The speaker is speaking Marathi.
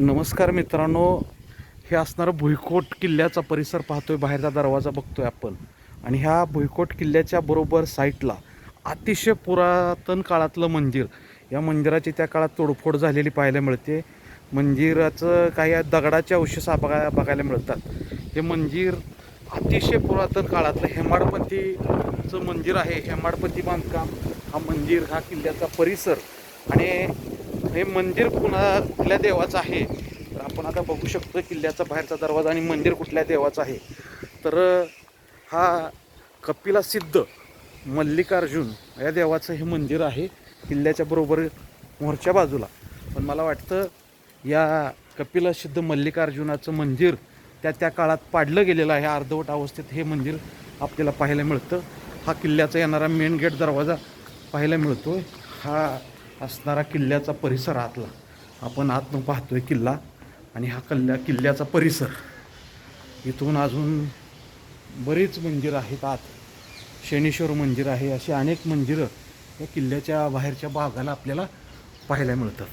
नमस्कार मित्रांनो हे असणारं भुईकोट किल्ल्याचा परिसर पाहतोय बाहेरचा दरवाजा बघतोय आपण. आणि ह्या भुईकोट किल्ल्याच्या बरोबर साईटला अतिशय पुरातन काळातलं मंदिर. या मंदिराची त्या काळात तोडफोड झालेली पाहायला मिळते. मंदिराचं काही दगडाचे अवशेष बघा बघायला मिळतात. हे मंदिर अतिशय पुरातन काळातलं हेमाडपंथीचं मंदिर आहे. हेमाडपंथी बांधकाम हा मंदिर हा किल्ल्याचा परिसर. आणि हे मंदिर पुन्हा कुठल्या देवाचं आहे? तर आपण आता बघू शकतो किल्ल्याचा बाहेरचा दरवाजा आणि मंदिर कुठल्या देवाचं आहे. तर हा कपिला सिद्ध मल्लिकार्जुन या देवाचं हे मंदिर आहे किल्ल्याच्या बरोबर मोरच्या बाजूला. पण मला वाटतं या कपिला सिद्ध मल्लिकार्जुनाचं मंदिर त्या त्या काळात पाडलं गेलेलं आहे. अर्धवट अवस्थेत हे मंदिर आपल्याला पाहायला मिळतं. हा किल्ल्याचा येणारा मेन गेट दरवाजा पाहायला मिळतो हा असणारा किल्ल्याचा परिसर आतला. आपण आतनं आहे किल्ला आणि हा कल्ल्या किल्ल्याचा परिसर. इथून अजून बरीच मंदिरं आहेत आत. शनेश्वर मंदिर आहे. अशी अनेक मंदिरं या किल्ल्याच्या बाहेरच्या भागाला आपल्याला पाहायला मिळतात.